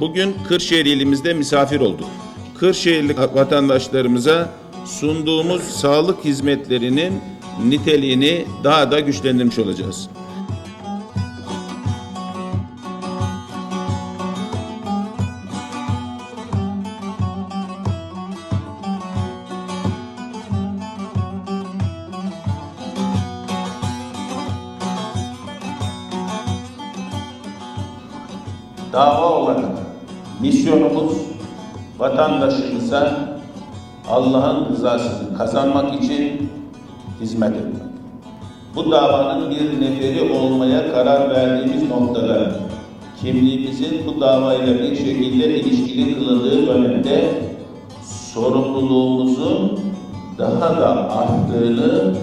Bugün Kırşehir ilimizde misafir olduk. Kırşehirli vatandaşlarımıza sunduğumuz sağlık hizmetlerinin niteliğini daha da güçlendirmiş olacağız. Dava olarak misyonumuz vatandaşımıza Allah'ın rızasını kazanmak için hizmet etmek. Bu davanın bir neferi olmaya karar verdiğimiz noktada kimliğimizin bu davayla bir şekilde ilişkili kılındığı dönemde sorumluluğumuzun daha da arttığını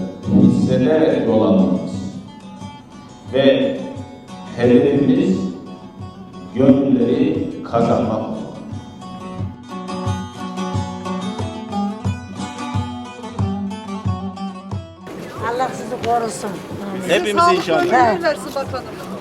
hissederek yol almamız ve hedefimiz gönülleri kazanmak. Allah sizi korusun. Hepimiz inşallah. Evet. versin bakanım.